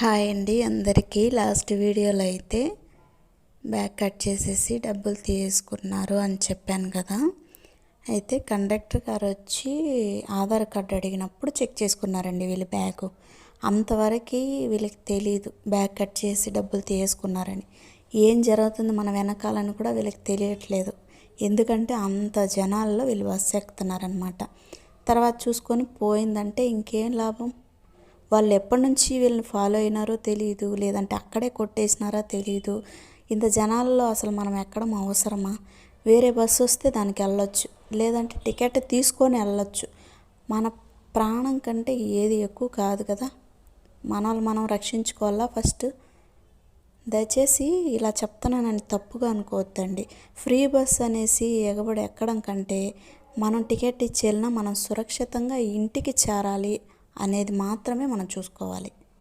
Hi అండి అందరికీ. Last వీడియోలో అయితే బ్యాగ్ కట్ చేసేసి డబ్బులు తీసుకున్నారు అని చెప్పాను కదా. అయితే కండక్టర్ గారు వచ్చి ఆధార్ కార్డు అడిగినప్పుడు చెక్ చేసుకున్నారండి వీళ్ళు బ్యాగు. అంతవరకు వీళ్ళకి తెలియదు బ్యాగ్ కట్ చేసి డబ్బులు తీసుకున్నారని. ఏం జరుగుతుంది మన వెనకాలని కూడా వీళ్ళకి తెలియట్లేదు. ఎందుకంటే అంత జనాల్లో వీళ్ళు బస్సు ఎక్కుతున్నారనమాట తర్వాత చూసుకొని పోయిందంటే ఇంకేం లాభం? వాళ్ళు ఎప్పటి నుంచి వీళ్ళని ఫాలో అయినారో తెలియదు లేదంటే అక్కడే కొట్టేసినారా తెలియదు ఇంత జనాల్లో అసలు మనం ఎక్కడం అవసరమా? వేరే బస్సు వస్తే దానికి వెళ్ళొచ్చు లేదంటే టికెట్ తీసుకొని వెళ్ళొచ్చు. మన ప్రాణం కంటే ఏది ఎక్కువ కాదు కదా? మనల్ని మనం రక్షించుకోవాలా ఫస్ట్? దయచేసి ఇలా చెప్తున్నానని తప్పుగా అనుకోవద్దండి. ఫ్రీ బస్ అనేసి ఎగబడి ఎక్కడం కంటే మనం టికెట్ ఇచ్చి వెళ్ళినా మనం సురక్షితంగా ఇంటికి చేరాలి. అనేది మాత్రమే మనం చూసుకోవాలి.